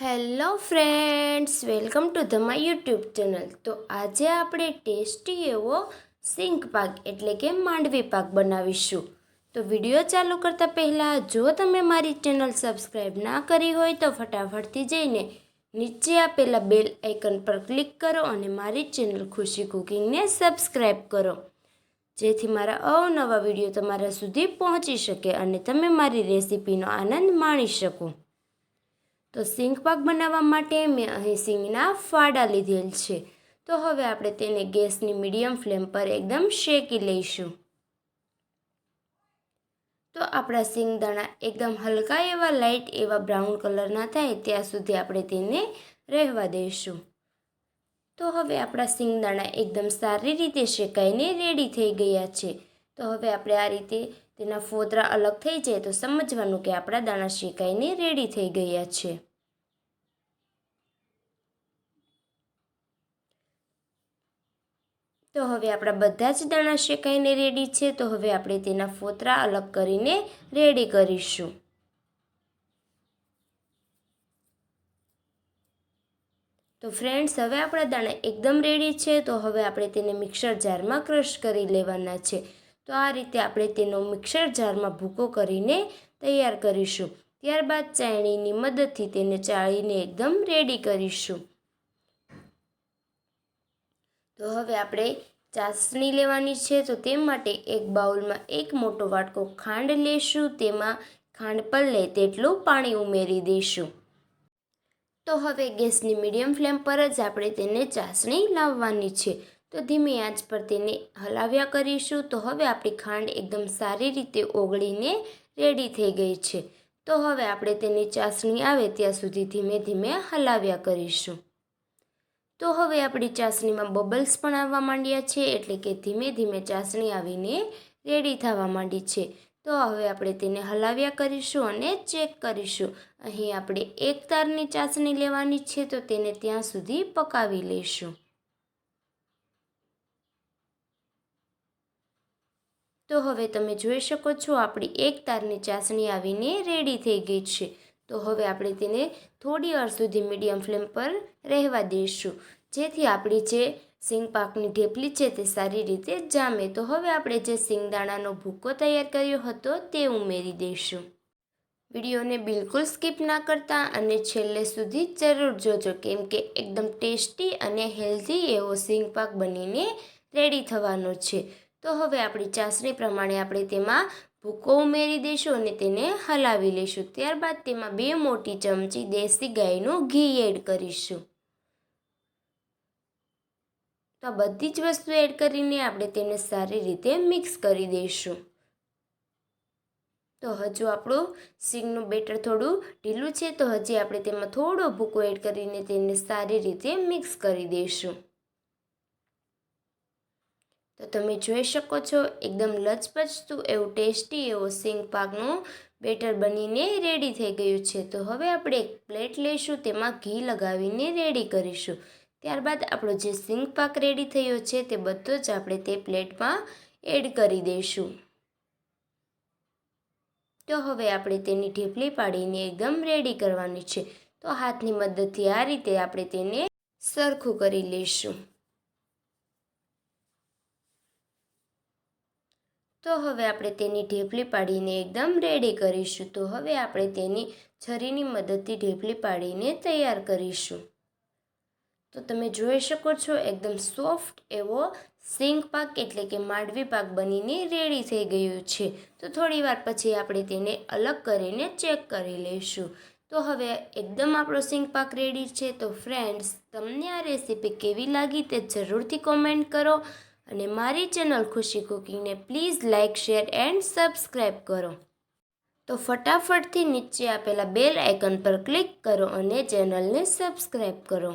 Hello friends, welcome to the my YouTube channel. તો આજે આપણે ટેસ્ટી એવો સિંક પાક, એટલે કે માંડવી પાક બનાવીશું. તો વીડિયો ચાલુ કરતાં પહેલાં, જો તમે મારી ચેનલ સબસ્ક્રાઈબ ના કરી હોય, તો ફટાફટથી જઈને નીચે આપેલા બેલ આઇકન પર ક્લિક કરો અને મારી ચેનલ ખુશી કુકિંગને સબસ્ક્રાઈબ કરો. જેથી મારા અવનવા વીડિયો તમારા સુધી પહોંચી શકે અને તમે મારી રેસિપીનો આનંદ માણી શકો. તો સિંગ પાક બનાવવા માટે મેં અહીં સિંગના ફાડા લીધેલ છે. તો હવે આપણે તેને ગેસની મીડિયમ ફ્લેમ પર એકદમ શેકી લઈશું. તો આપણા સિંગદાણા એકદમ હલકા એવા લાઇટ એવા બ્રાઉન કલરના થાય ત્યાં સુધી આપણે તેને રહેવા દઈશું. તો હવે આપણા સિંગદાણા એકદમ સારી રીતે શેકાઈને રેડી થઈ ગયા છે. તો હવે આપણે આ રીતે તેના ફોતરા અલગ થઈ જાય તો સમજવાનું કે આપણા દાણા શેકાઈને રેડી થઈ ગયા છે. તો હવે આપણા બધા જ દાણા શેકાઈને રેડી છે તો હવે આપણે તેના ફોતરા અલગ કરીને રેડી કરીશું. તો ફ્રેન્ડ્સ હવે આપણા દાણા એકદમ રેડી છે તો હવે આપણે તેને મિક્સર જારમાં ક્રશ કરી લેવાના છે. તો આ રીતે આપણે તેનો મિક્સર જારમાં ભૂકો કરીને તૈયાર કરીશું. ત્યારબાદ ચાણીની મદદથી તેને ચાળીને એકદમ રેડી કરીશું. તો હવે આપણે ચાસણી લેવાની છે તો તે માટે એક બાઉલમાં એક મોટો વાટકો ખાંડ લેશું. તેમાં ખાંડ પલ્લે તેટલું પાણી ઉમેરી દઈશું. તો હવે ગેસની મીડિયમ ફ્લેમ પર જ આપણે તેને ચાસણી લાવવાની છે. તો ધીમી આંચ પર તેને હલાવ્યા કરીશું. તો હવે આપણી ખાંડ એકદમ સારી રીતે ઓગળીને રેડી થઈ ગઈ છે. તો હવે આપણે તેની ચાસણી આવે ત્યાં સુધી ધીમે ધીમે હલાવ્યા કરીશું. તો હવે આપણી ચાસણીમાં બબલ્સ પણ આવવા માંડ્યા છે, એટલે કે ધીમે ધીમે ચાસણી આવીને રેડી થવા માંડી છે. તો હવે આપણે તેને હલાવ્યા કરીશું અને ચેક કરીશું. અહીં આપણે એક તારની ચાસણી લેવાની છે, તો તેને ત્યાં સુધી પકાવી લઈશું તો હવે તમે જોઈ શકો છો આપણી એક તારની ચાસણી આવીને રેડી થઈ ગઈ છે. તો હવે આપણે તેને થોડી વાર સુધી મીડિયમ ફ્લેમ પર રહેવા દઈશું. જેથી આપણી જે સિંગ પાકની ઢેપલી છે તે સારી રીતે જામે. તો હવે આપણે જે સિંગદાણાનો ભૂકો તૈયાર કર્યો હતો તે ઉમેરી દઈશું. વિડીયોને બિલકુલ સ્કીપ ના કરતા અને છેલ્લે સુધી જરૂર જોજો કેમ કે એકદમ ટેસ્ટી અને હેલ્ધી એવો સિંગ પાક બનીને રેડી થવાનો છે. તો હવે આપણી ચાસણી પ્રમાણે આપણે તેમાં ભૂકો ઉમેરી દઈશું અને તેને હલાવી લઈશું. ત્યારબાદ તેમાં બે મોટી ચમચી દેશી ગાયનું ઘી એડ કરીશું. તો આ બધી જ વસ્તુ એડ કરીને આપણે તેને સારી રીતે મિક્સ કરી દઈશું. તો હજુ આપણું સિંગનું બેટર થોડું ઢીલું છે, તો હજી આપણે તેમાં થોડો ભૂકો એડ કરીને તેને સારી રીતે મિક્સ કરી દઈશું. તો તમે જોઈ શકો છો, એકદમ લચપચતું એવું ટેસ્ટી એવો સિંગ પાકનું બેટર બનીને રેડી થઈ ગયું છે. તો હવે આપણે એક પ્લેટ લઈશું, તેમાં ઘી લગાવીને રેડી કરીશું. ત્યારબાદ આપણો જે સિંગ પાક રેડી થયો છે, તે બધો જ આપણે તે પ્લેટમાં એડ કરી દઈશું. તો હવે આપણે તેની ઢીપલી પાડીને એકદમ રેડી કરવાની છે. તો હાથની મદદથી આ રીતે આપણે તેને સરખું કરી લઈશું. તો હવે આપણે તેની ઢેફલી પાડીને એકદમ રેડી કરીશું. તો હવે આપણે તેની છરીની મદદથી ઢેફલી પાડીને તૈયાર કરીશું. તો તમે જોઈ શકો છો, એકદમ સોફ્ટ એવો સિંગ પાક એટલે કે માંડવી પાક બનીને રેડી થઈ ગયું છે. તો થોડી વાર પછી આપણે તેને અલગ કરીને ચેક કરી લઈશું. તો હવે એકદમ આપણો સિંગ પાક રેડી છે. તો ફ્રેન્ડ્સ તમને આ રેસીપી કેવી લાગી તે જરૂરથી કોમેન્ટ કરો. અને મારી channel Khushi કુકિંગને please like share and subscribe કરો. તો ફટાફટથી નીચે આપેલા બેલ આઇકન પર ક્લિક કરો અને ચેનલને સબસ્ક્રાઈબ કરો.